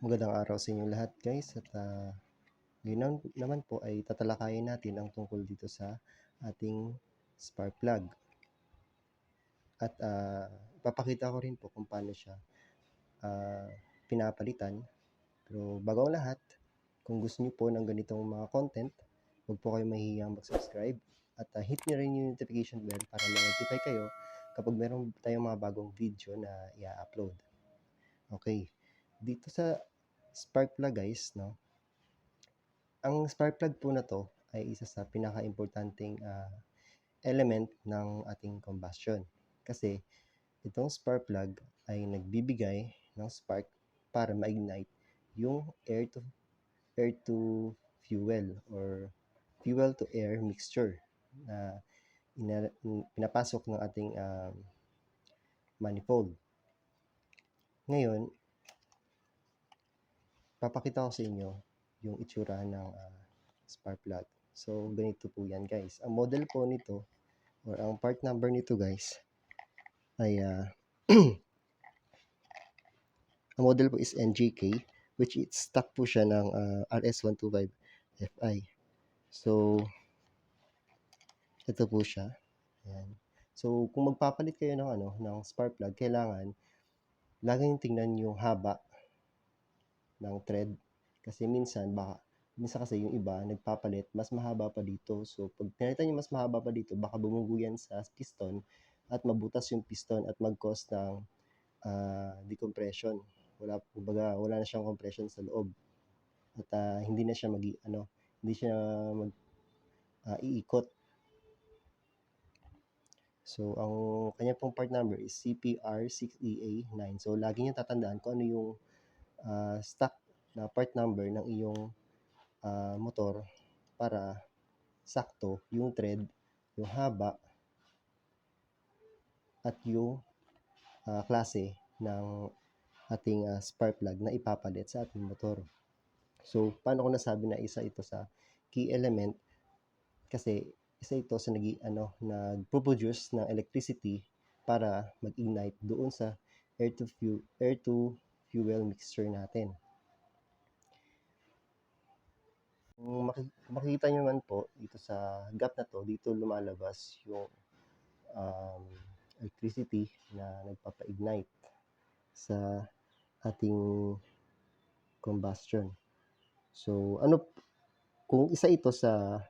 Magandang araw sa inyong lahat guys at uh, ngayon naman po ay tatalakayin natin ang tungkol dito sa ating spark plug. At uh, ipapakita ko rin po kung paano siya uh, pinapalitan. Pero bago ang lahat, kung gusto niyo po ng ganitong mga content, huwag po kayo mahihiyang mag-subscribe at uh, hit niyo rin yung notification bell para ma-notify kayo kapag meron tayong mga bagong video na i-upload. Okay. Dito sa spark plug guys, no? Ang spark plug po na to ay isa sa pinaka-importanting uh, element ng ating combustion. Kasi itong spark plug ay nagbibigay ng spark para ma-ignite yung air to air to fuel or fuel to air mixture na ina, pinapasok ng ating um, manifold. Ngayon, papakita ko sa inyo yung itsura ng uh, spark plug. So, ganito po yan guys. Ang model po nito, or ang part number nito guys, ay uh, ang model po is NJK, which is stock po siya ng uh, RS125 FI. So, ito po siya. Ayan. So, kung magpapalit kayo ng, ano, ng spark plug, kailangan laging tingnan yung haba ng thread. Kasi minsan, baka, minsan kasi yung iba, nagpapalit, mas mahaba pa dito. So, pag pinalitan nyo mas mahaba pa dito, baka bumugo yan sa piston at mabutas yung piston at mag-cause ng uh, decompression. Wala, kumbaga, wala na siyang compression sa loob. At uh, hindi na siya mag, ano, hindi siya mag, uh, iikot. So, ang kanya pong part number is CPR6EA9. So, lagi niyo tatandaan kung ano yung uh, stock na part number ng iyong uh, motor para sakto yung thread, yung haba, at yung uh, klase ng ating uh, spark plug na ipapalit sa ating motor. So, paano ko nasabi na isa ito sa key element? Kasi isa ito sa nag, ano, nag-produce ng electricity para mag-ignite doon sa air to fuel, air to fuel mixture natin. Kung makikita nyo man po dito sa gap na to, dito lumalabas yung um, electricity na nagpapa-ignite sa ating combustion. So, ano, kung isa ito sa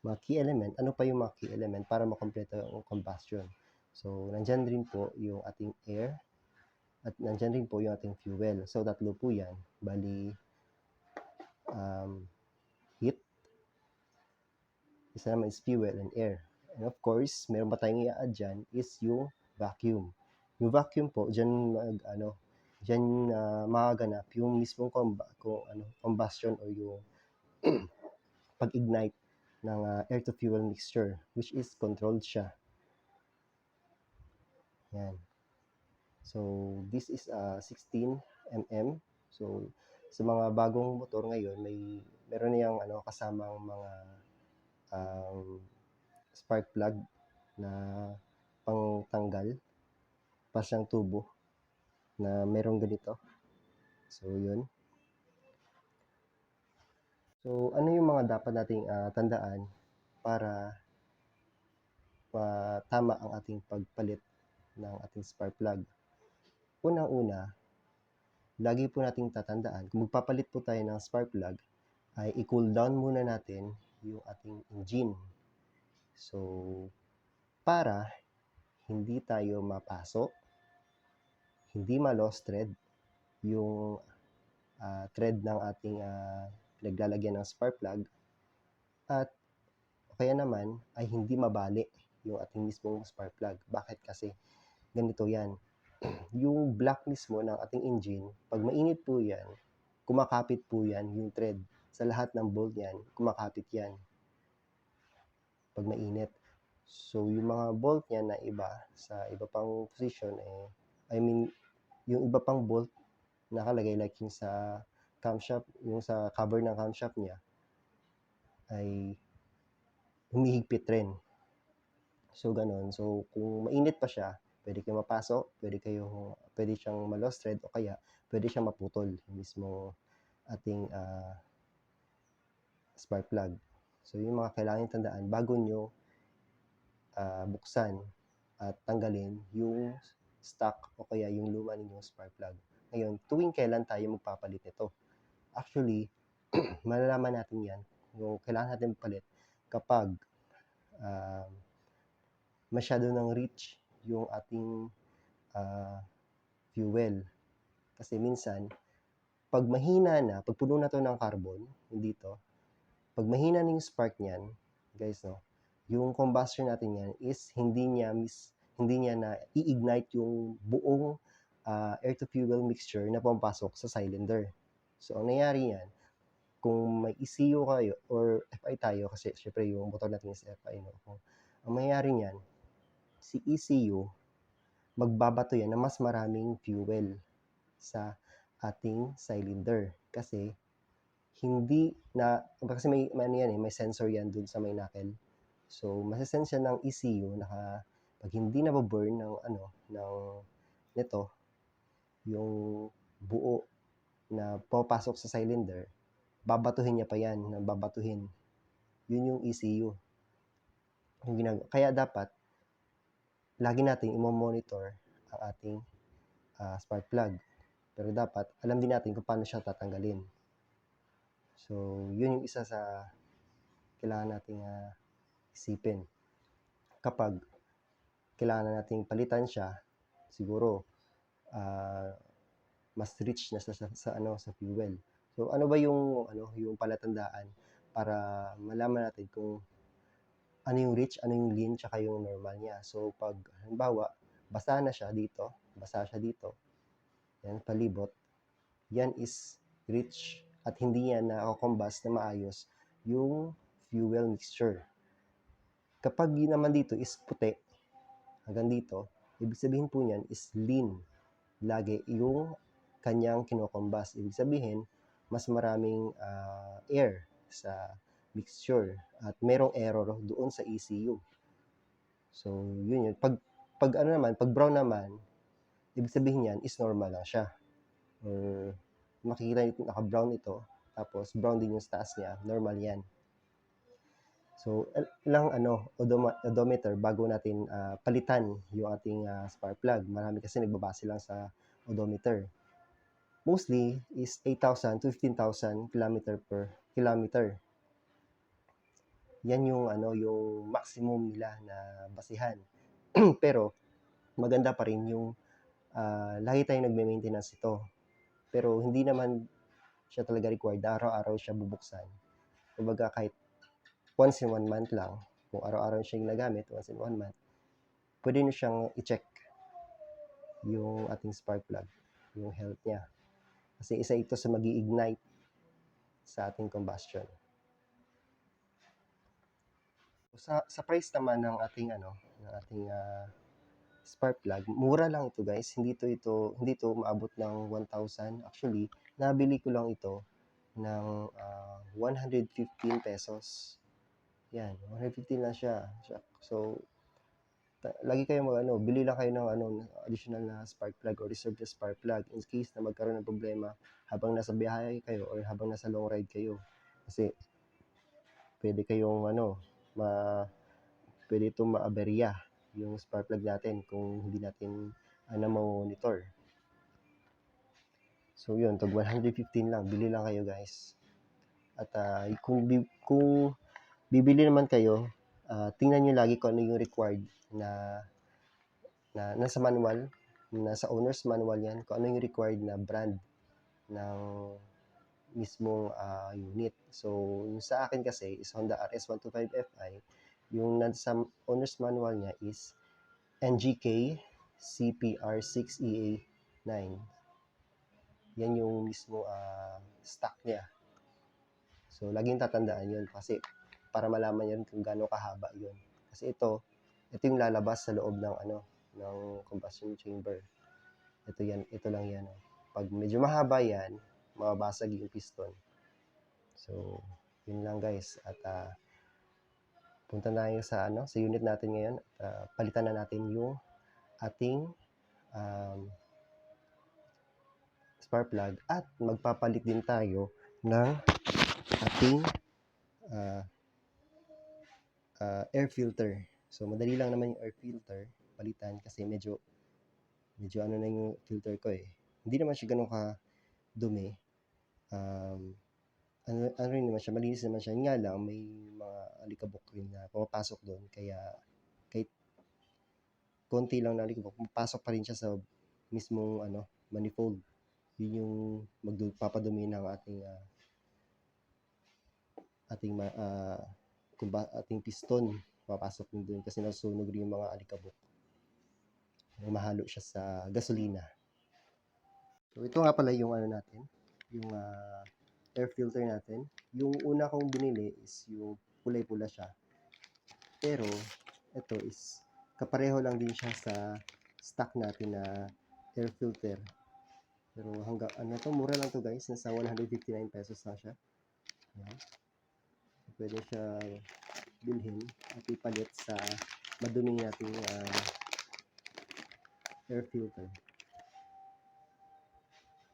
mga key element, ano pa yung mga key element para makompleto yung combustion? So, nandyan rin po yung ating air, at nandyan rin po yung ating fuel. So, tatlo po yan. Bali, um, heat. Isa naman is fuel and air. And of course, meron pa tayong i-add dyan is yung vacuum. Yung vacuum po, dyan mag, ano, dyan uh, magaganap yung mismong comb kung, ano, combustion or yung pag-ignite ng uh, air to fuel mixture which is controlled siya. Yan. So, this is a 16 mm. So, sa mga bagong motor ngayon, may meron niyang ano kasamang mga um, spark plug na pangtanggal pa siyang tubo na merong ganito. So, yun. So, ano yung mga dapat nating uh, tandaan para uh, tama ang ating pagpalit ng ating spark plug? Unang-una, lagi po nating tatandaan, kung magpapalit po tayo ng spark plug, ay i-cool down muna natin yung ating engine. So, para hindi tayo mapaso, hindi ma-lost thread yung uh, thread ng ating uh, pinaglalagyan ng spark plug at kaya naman ay hindi mabali yung ating mismong spark plug. Bakit? Kasi ganito yan yung black mismo ng ating engine, pag mainit po yan, kumakapit po yan yung thread. Sa lahat ng bolt yan, kumakapit yan. Pag mainit. So, yung mga bolt niya na iba, sa iba pang position, eh, I mean, yung iba pang bolt nakalagay like yung sa camshaft, yung sa cover ng camshaft niya, ay humihigpit rin. So, ganun. So, kung mainit pa siya, pwede kayo mapasok, pwede kayong pwede siyang ma-lost thread o kaya pwede siyang maputol yung mismo ating ah, spark plug. So, yung mga kailangan tandaan bago nyo ah, buksan at tanggalin yung stock o kaya yung luma ninyong spark plug. Ngayon, tuwing kailan tayo magpapalit nito? Actually, malalaman natin yan yung kailangan natin palit kapag um, masyado ng rich yung ating ah, fuel. Kasi minsan, pag mahina na, pag puno na to ng carbon, yung dito, pag mahina na yung spark niyan, guys, no, yung combustion natin yan is hindi niya mis, hindi niya na i-ignite yung buong ah, air to fuel mixture na pumapasok sa cylinder. So, ang nangyari yan, kung may ECU kayo or FI tayo, kasi syempre yung motor natin is FI, no? Kung, ang mangyayari niyan, si ECU, magbabato yan ng mas maraming fuel sa ating cylinder. Kasi, hindi na, kasi may, may, ano yan, eh, may sensor yan dun sa may knuckle. So, masisense siya ng ECU, naka, pag hindi na burn ng, ano, ng, nito, yung buo na pumapasok sa cylinder, babatuhin niya pa yan, na babatuhin. Yun yung ECU. Yung ginag- Kaya dapat, lagi nating i-monitor ang ating ah, spark plug. Pero dapat, alam din natin kung paano siya tatanggalin. So, yun yung isa sa kailangan nating ah, isipin. Kapag kailangan na nating palitan siya, siguro, ah, mas rich na sa, sa, sa ano sa fuel. So ano ba yung ano yung palatandaan para malaman natin kung ano yung rich, ano yung lean, tsaka yung normal niya. So pag halimbawa, basa na siya dito, basa siya dito, yan, palibot, yan is rich at hindi yan na-combust na maayos yung fuel mixture. Kapag yun naman dito is puti, hanggang dito, ibig sabihin po niyan is lean. Lagi yung kanyang kinokombust. Ibig sabihin, mas maraming ah, air sa mixture at merong error doon sa ECU. So, yun yun. Pag, pag ano naman, pag brown naman, ibig sabihin niyan is normal lang siya. Or makikita nyo naka-brown ito, tapos brown din yung taas niya, normal yan. So, il- ilang ano, odometer bago natin ah, palitan yung ating ah, spark plug. Marami kasi nagbabase lang sa odometer. Mostly is 8,000 to 15,000 kilometer per kilometer. Yan yung ano, yung maximum nila na basihan. Pero maganda pa rin yung ah, lagi tayong nagme-maintenance ito. Pero hindi naman siya talaga required araw-araw siya bubuksan. Kumbaga kahit once in one month lang, kung araw-araw siya ginagamit, once in one month, pwede nyo siyang i-check yung ating spark plug, yung health niya. Kasi isa ito sa mag ignite sa ating combustion. Sa, sa price naman ng ating ano, ng ating ah, spark plug, mura lang ito guys. Hindi to ito, hindi to maabot ng 1,000. Actually, nabili ko lang ito ng ah, 115 pesos. Yan, 115 lang siya. So, lagi kayo mag ano, bili lang kayo ng ano, additional na spark plug or reserve spark plug in case na magkaroon ng problema habang nasa biyahe kayo or habang nasa long ride kayo. Kasi pwede kayong ano, ma pwede itong maaberya yung spark plug natin kung hindi natin ano monitor. So yun, tag 115 lang, bili lang kayo guys. At ah, kung bi- kung bibili naman kayo, ah, tingnan nyo lagi kung ano yung required na na nasa manual, nasa owner's manual yan, kung ano yung required na brand ng mismong ah, unit. So, yung sa akin kasi is Honda RS125Fi. Yung nasa owner's manual niya is NGK CPR6EA9. Yan yung mismo ah, stock niya. So, laging tatandaan yun kasi para malaman yun kung gaano kahaba yun. Kasi ito, ito yung lalabas sa loob ng ano, ng combustion chamber. Ito yan, ito lang yan. oh. Pag medyo mahaba yan, mababasag yung piston. So, yun lang guys. At ah, punta na tayo sa ano, sa unit natin ngayon. At, ah, palitan na natin yung ating um, spark plug at magpapalit din tayo ng ating ah, ah, air filter. So madali lang naman yung air filter palitan kasi medyo medyo ano na yung filter ko eh. Hindi naman siya ganun ka dumi. Um, ano, ano rin naman siya, malinis naman siya. Yun Nga lang, may mga alikabok rin na pumapasok doon. Kaya, kahit konti lang na alikabok, pumapasok pa rin siya sa mismong ano, manifold. Yun yung magpapadumi ng ating ah, ating ma- ah, kung ating piston papasok din doon kasi nasunog rin yung mga alikabok. Mahalo siya sa gasolina. So ito nga pala yung ano natin, yung ah, air filter natin. Yung una kong binili is yung kulay-pula siya. Pero ito is kapareho lang din siya sa stock natin na air filter. Pero hanggang ano to, mura lang to guys, nasa 159 pesos lang siya. Ayan. Pwede siya bilhin at ipalit sa madumi nating ah, air filter.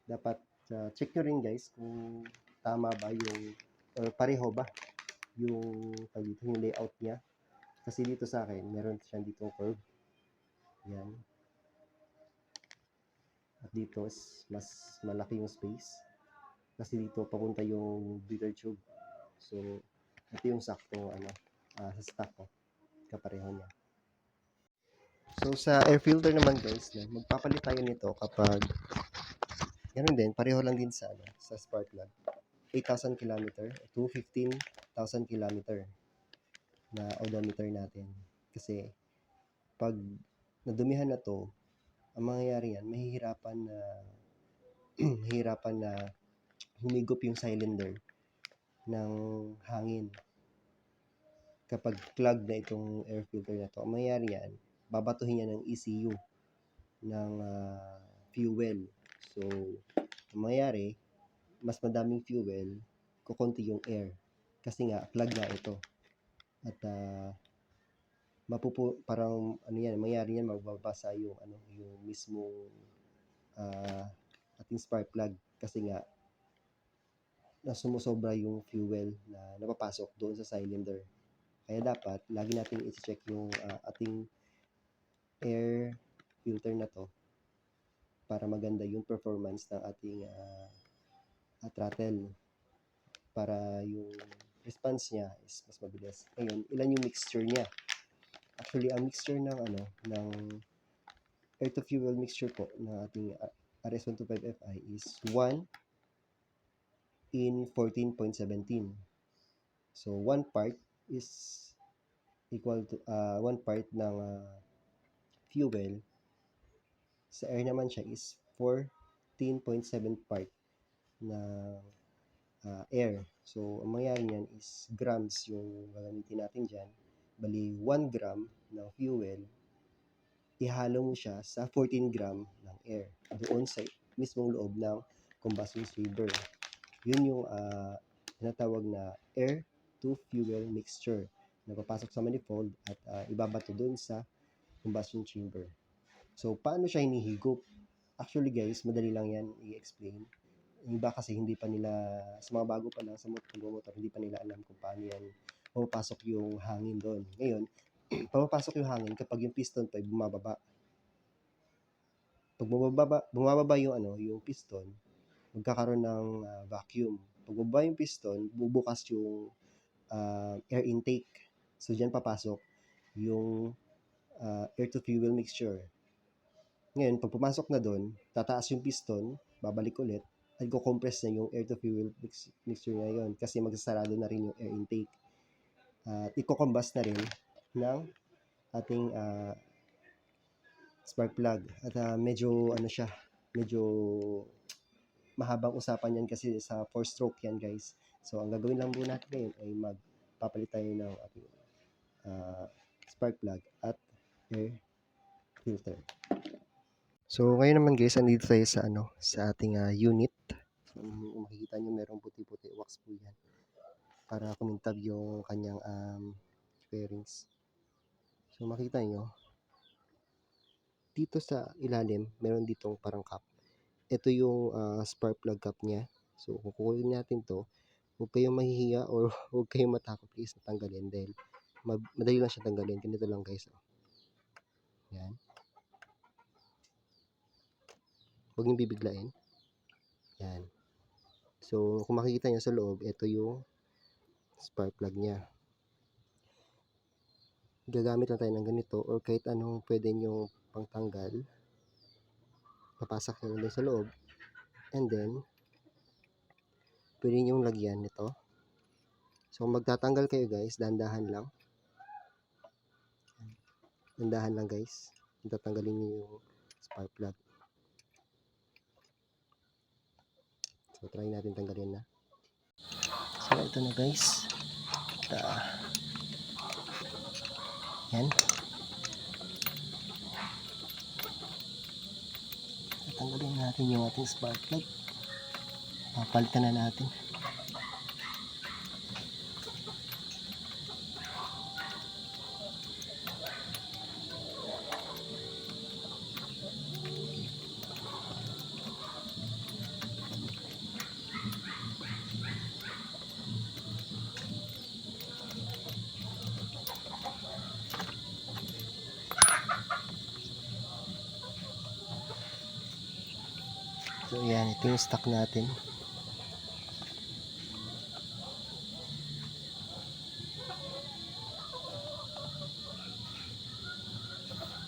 Dapat ah, check nyo rin guys kung tama ba yung or pareho ba yung tawag dito, yung layout niya. Kasi dito sa akin, meron siyang dito curve. Yan. At dito mas malaki yung space. Kasi dito papunta yung breather tube. So, ito yung sakto ano, ah, sa stock ko. Kapareho niya. So, sa air filter naman guys, magpapalit tayo nito kapag ganun din, pareho lang din sa, ano, sa spark plug. 8,000 km to 15,000 km na odometer natin. Kasi, pag nadumihan na to, ang mangyayari yan, mahihirapan na mahihirapan na humigop yung cylinder ng hangin kapag plug na itong air filter na to. Ang mangyayari yan, babatuhin niya ng ECU ng ah, fuel. So, ang mangyayari, mas madaming fuel, kukunti yung air. Kasi nga, plug na ito. At ah, mapupu parang ano yan, mangyari yan magbabasa yung ano, yung mismong ah, ating spark plug kasi nga na sumusobra yung fuel na napapasok doon sa cylinder. Kaya dapat lagi natin i-check yung ah, ating air filter na to para maganda yung performance ng ating ah, throttle para yung response niya is mas mabilis. Ngayon, ilan yung mixture niya? Actually, ang mixture ng ano, ng air to fuel mixture po ng ating ah, RS125FI is 1 in 14.17. So, one part is equal to, uh, one part ng ah, fuel. Sa air naman siya is 14.7 part na ah, air. So, ang mangyayari niyan is grams yung gagamitin natin dyan. Bali, 1 gram ng fuel, ihalo mo siya sa 14 gram ng air doon sa mismong loob ng combustion chamber. Yun yung ah, tinatawag na air to fuel mixture na papasok sa manifold at ah, ibabato doon sa combustion chamber. So, paano siya hinihigop? Actually guys, madali lang yan i-explain. Yung iba kasi hindi pa nila, sa mga bago pa lang sa motor, hindi pa nila alam kung paano yan pumapasok yung hangin doon. Ngayon, pumapasok yung hangin kapag yung piston pa ay bumababa. Pag bumababa, bumababa yung ano, yung piston, magkakaroon ng ah, vacuum. Pag bumaba yung piston, bubukas yung ah, air intake. So, dyan papasok yung ah, air to fuel mixture. Ngayon, pag pumasok na doon, tataas yung piston, babalik ulit, at compress na yung air to fuel mix, mixture na yun kasi magsasarado na rin yung air intake. At iko-combust na rin ng ating ah, spark plug. At ah, medyo ano siya, medyo mahabang usapan yan kasi sa 4-stroke yan guys. So ang gagawin lang po natin ngayon ay magpapalit tayo ng ating ah, spark plug at air filter. So ngayon naman guys, andito tayo sa ano, sa ating ah, unit. Kung makikita nyo merong puti-puti wax po yan para kumintab yung kanyang um, fairings. So makita nyo, dito sa ilalim, meron ditong parang cup. ito yung ah, spark plug cap niya. So, kukunin natin to. Huwag kayong mahihiya or huwag kayong matakot please na tanggalin dahil ma- madali lang siya tanggalin. Ganito lang guys. Oh. Yan. Huwag niyong bibiglain. Yan. So, kung makikita niyo sa loob, ito yung spark plug niya. Gagamit lang tayo ng ganito or kahit anong pwede nyo pangtanggal. Papasak nyo lang sa loob. And then, pwede nyo lagyan nito. So, kung magtatanggal kayo guys, dandahan lang. Dandahan lang guys. Tatanggalin nyo yung spark plug. So, try natin tanggalin na. So, ito na guys. At, ah, yan. Tatanggalin natin yung ating spark plug. Papalitan na natin. Yung stock natin.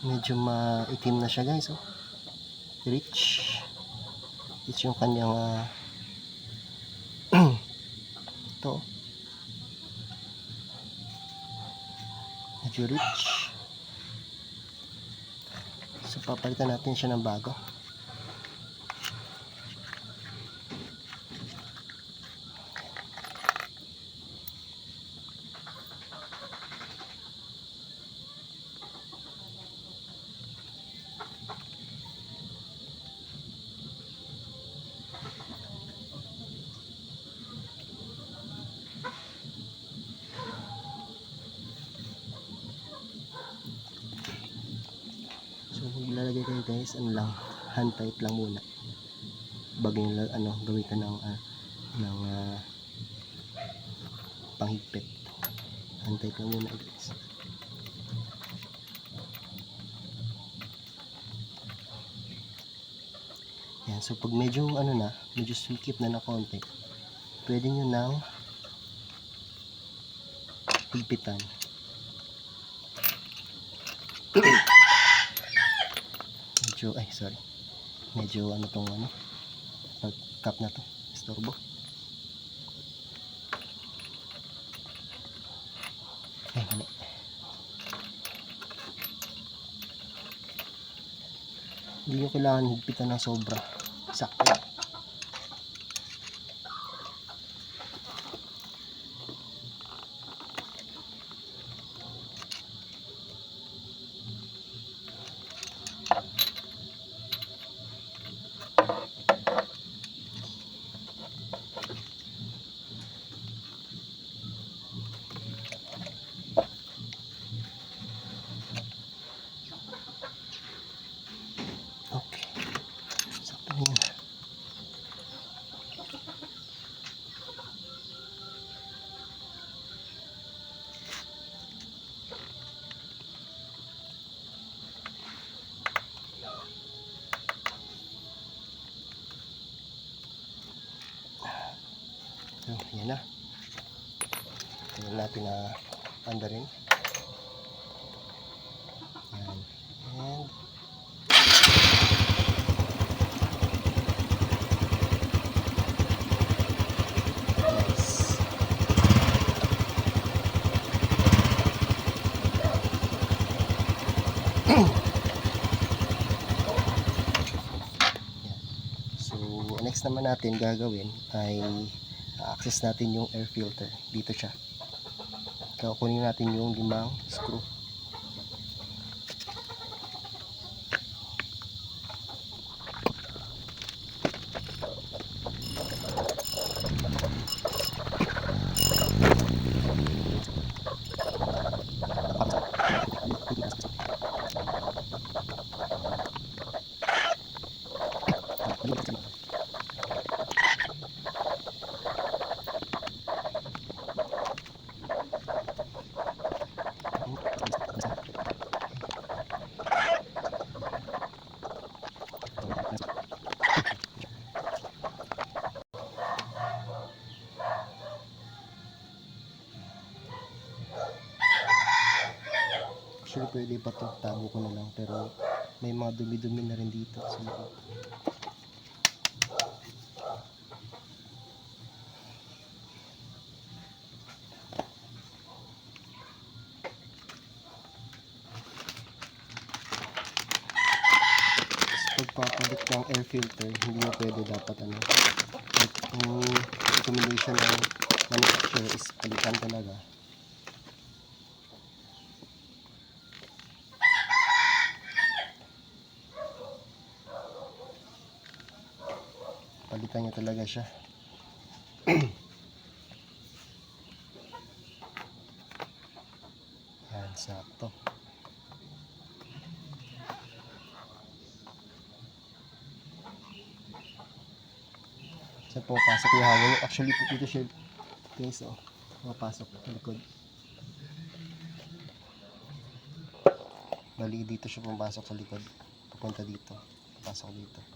Medyo maitim na siya guys. Oh. Rich. Rich yung kanyang ah, ito. Medyo rich. So, papalitan natin siya ng bago. So, kung ilalagay kayo guys, ano lang, hand tight lang muna. Bago yung, ano, gamitan ng, ah, ng, ah, panghigpit. Hand tight lang muna guys. Yan, so pag medyo, ano na, medyo sumikip na na konti, pwede nyo nang higpitan. Medyo ay sorry. Medyo ano tong ano pag cup na to istorbo. Ay mali. Hindi nyo kailangan higpitan ng sobra. Sakto natin na anda rin. Yan. And Nice. Yan. So, next naman natin gagawin ay access natin yung air filter. Dito siya. Kukunin natin yung limang screw. Pwede pa to, tago ko na lang. Pero may mga dumi-dumi na rin dito sa loob. Pagpapalit ng air filter, hindi mo pwede dapat ano. Like, yung recommendation ng manufacturer is palitan talaga. Palitan niya talaga siya. Yan, sakto. Saan pumapasok yung hangin? Actually, po dito siya, guys, oh. Pumapasok sa likod. Bali, dito siya pumapasok sa likod. Papunta dito. Pasok dito.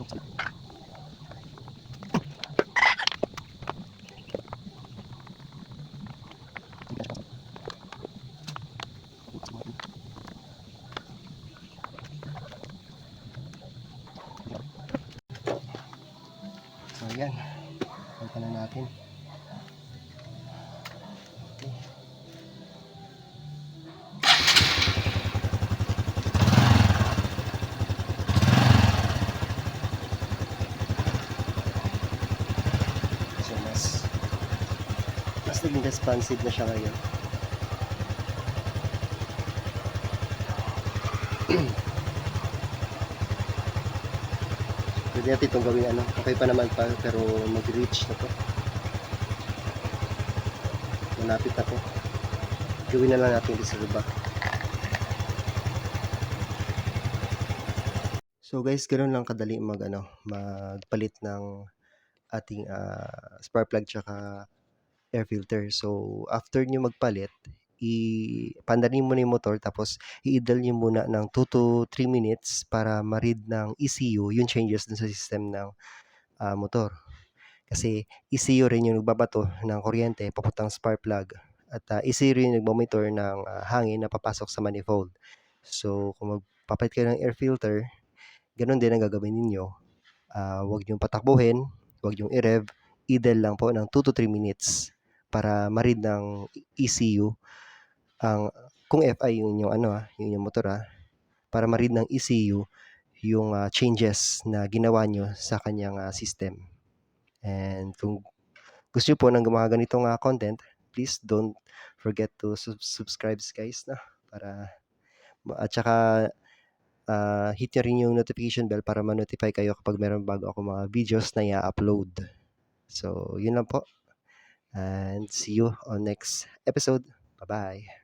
responsive na siya ngayon. Pwede natin itong gawin ano. Okay pa naman pa, pero mag-reach na to. Malapit na to. Gawin na lang natin sa baba. So guys, ganoon lang kadali mag ano, magpalit ng ating ah, spark plug tsaka air filter. So after nyo magpalit, i mo na yung motor tapos i-idle nyo muna ng 2 to 3 minutes para ma-read ng ECU yung changes dun sa system ng ah, motor. Kasi ECU rin yung nagbabato ng kuryente papuntang spark plug at ah, ECU rin yung nagmonitor ng ah, hangin na papasok sa manifold. So kung magpapalit kayo ng air filter, ganun din ang gagawin ninyo. Ah, huwag niyong patakbuhin, huwag niyong i-rev, idle lang po ng 2 to 3 minutes para ma-read ng ECU ang kung FI yung inyong ano ah, yung inyong motor ah, para ma-read ng ECU yung ah, changes na ginawa nyo sa kanyang ah, system. And kung gusto nyo po ng mga ganitong ah, content, please don't forget to sub- subscribe guys na para at saka ah, hit nyo rin yung notification bell para ma-notify kayo kapag meron bago ako mga videos na i-upload. So, yun lang po. And see you on next episode. Bye-bye.